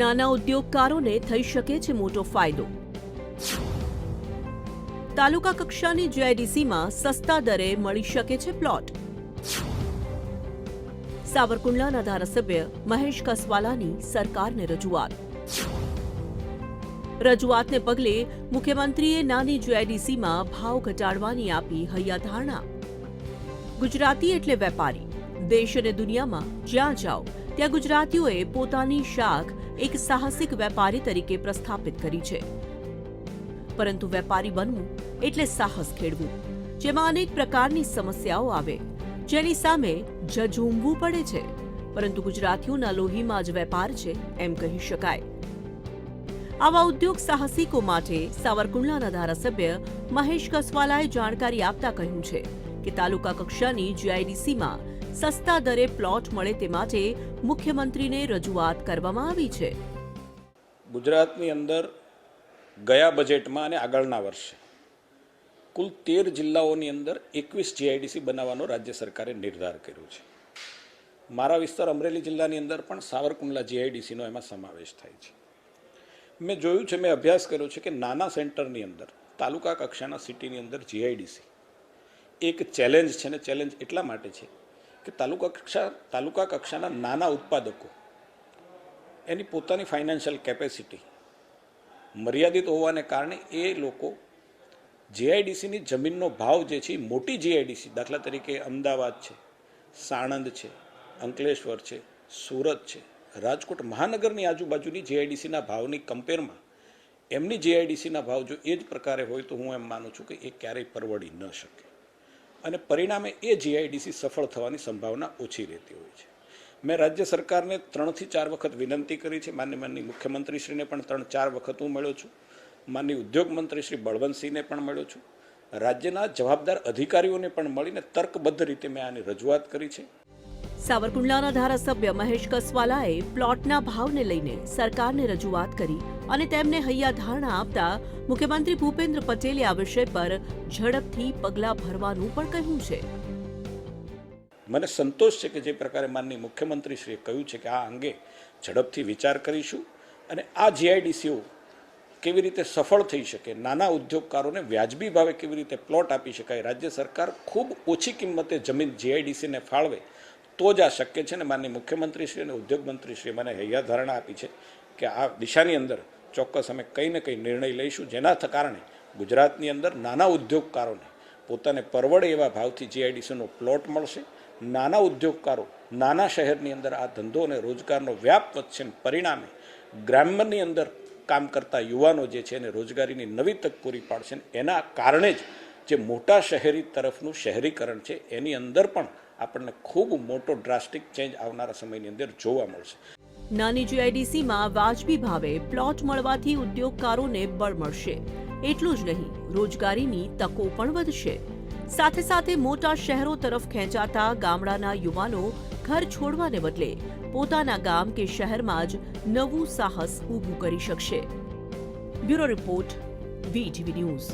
નાના ઉદ્યોગકારોને થઈ શકે છે મોટો ફાયદો. તાલુકા કક્ષાની જેઆઈડીસીમાં સસ્તા દરે મળી શકે છે પ્લોટ. સાવરકુંડલાના ધારાસભ્ય મહેશ કસવાલાની સરકારને રજૂઆત. રજૂઆતને પગલે મુખ્યમંત્રીએ નાની જેઆઈડીસીમાં ભાવ ઘટાડવાની આપી હૈયાધારણા ગુજરાતી એટલે વેપારી. દેશ અને દુનિયામાં જ્યાં જાઓ, ત્યાં ગુજરાતીઓએ પોતાની શાખ એક સાહસિક વેપારી તરીકે પ્રસ્થાપિત કરી છે. પરંતુ વેપારી બનવું એટલે સાહસ ખેડવું, જેમાં અનેક પ્રકારની સમસ્યાઓ આવે, જેની સામે ઝઝૂમવું પડે છે. પરંતુ ગુજરાતીઓના લોહીમાં જ વેપાર છે એમ કહી શકાય. આવા ઉદ્યોગ સાહસિકો માટે સાવરકુંડલાના ધારાસભ્ય મહેશ કસવાલાએ જાણકારી આપતા કહ્યું છે કે તાલુકા કક્ષાની જીઆઈડીસીમાં સસ્તા દરે પ્લોટ મળે તે માટે મુખ્યમંત્રીને રજૂઆત કરવામાં આવી છે. ગુજરાતની અંદર ગયા બજેટમાં અને આગળના વર્ષે કુલ તેર જિલ્લાઓની અંદર એકવીસ જીઆઈડીસી બનાવવાનો રાજ્ય સરકારે નિર્ધાર કર્યો છે. મારા વિસ્તાર અમરેલી જિલ્લાની અંદર પણ સાવરકુંડલા જીઆઈડીસીનો એમાં સમાવેશ થાય છે. મેં જોયું છે, મેં અભ્યાસ કર્યો છે કે નાના સેન્ટરની અંદર, તાલુકા કક્ષાના સિટીની અંદર જીઆઈડીસી એક ચેલેન્જ છે ને ચેલેન્જ એટલા માટે છે કે તાલુકા કક્ષા, તાલુકા કક્ષાના નાના ઉત્પાદકો, એની પોતાની ફાઇનાન્શિયલ કેપેસિટી મર્યાદિત હોવાને કારણે એ લોકો જીઆઈડીસીની જમીનનો ભાવ જે છે મોટી જીઆઈડીસી દાખલા તરીકે અમદાવાદ છે, સાણંદ છે, અંકલેશ્વર છે, સુરત છે, રાજકોટ મહાનગરની આજુબાજુની જીઆઈડીસીના ભાવની કમ્પેરમાં એમની જીઆઈડીસીના ભાવ જો એ જ પ્રકારે હોય તો હું એમ માનું છું કે એ ક્યારેય પરવડી ન શકે. અને પરિણામે એ જીઆઈડીસી સફળ થવાની સંભાવના ઓછી રહેતી હોય છે. મેં રાજ્ય સરકારને ત્રણથી ચાર વખત વિનંતી કરી છે. માન્ય માનની મુખ્યમંત્રીશ્રીને પણ ત્રણ ચાર વખત હું મળ્યો છું. માનની ઉદ્યોગ મંત્રી શ્રી બળવંતસિંહને પણ મળ્યો છું. રાજ્યના જવાબદાર અધિકારીઓને પણ મળીને તર્કબદ્ધ રીતે મેં આની રજૂઆત કરી છે. સાવરકુંડલાના ધારાસભ્ય મહેશ કસવાલાએ પ્લોટના ભાવને લઈને સરકારને રજૂઆત કરી અને તેમને હૈયાધારણા આપતા મુખ્યમંત્રી ભૂપેન્દ્ર પટેલે આ વિષય પર ઝડપથી પગલાં ભરવાનું પણ કહ્યું છે. મને સંતોષ છે કે જે પ્રકારે માનની મુખ્યમંત્રીશ્રીએ કહ્યું છે કે આ અંગે ઝડપથી વિચાર કરીશું અને આ જીઆઈડીસીઓ કેવી રીતે સફળ થઈ શકે, નાના ઉદ્યોગકારોને વ્યાજબી ભાવે કેવી રીતે પ્લોટ આપી શકાય, રાજ્ય સરકાર ખૂબ ઓછી કિંમતે જમીન જીઆઈડીસીને ફાળવે તો જ આ શક્ય છે ને માનની મુખ્યમંત્રીશ્રી અને ઉદ્યોગ મંત્રીશ્રીએ મને હૈયા ધારણા આપી છે કે આ દિશાની અંદર ચોક્કસ અમે કંઈ ને કંઈ નિર્ણય લઈશું. જેના કારણે ગુજરાતની અંદર નાના ઉદ્યોગકારોને પોતાને પરવડે એવા ભાવથી જીઆઈડીસીનો પ્લોટ મળશે. નાના ઉદ્યોગકારો નાના શહેરની અંદર આ ધંધો અને રોજગારનો વ્યાપ વધશે. પરિણામે ગ્રામ્યની અંદર કામ કરતા યુવાનો જે છે એને રોજગારીની નવી તક પૂરી પાડશે એના કારણે જ જે મોટા શહેરી તરફનું શહેરીકરણ છે, એની અંદર પણ આપણને ખૂબ મોટો ડ્રાસ્ટિક ચેન્જ આવનારા સમયની અંદર જોવા મળશે. નાની જીઆઈડીસીમાં વાજબી ભાવે પ્લોટ મળવાથી ઉદ્યોગકારોને બળ મળશે. એટલું જ નહીં, રોજગારીની તકો પણ વધશે. સાથે સાથે મોટા શહેરો તરફ ખેંચાતા ગામડાના યુવાનો ઘર છોડવાને બદલે પોતાના ગામ કે શહેરમાં જ નવું સાહસ ઊભું કરી શકશે. Bureau report VTV news.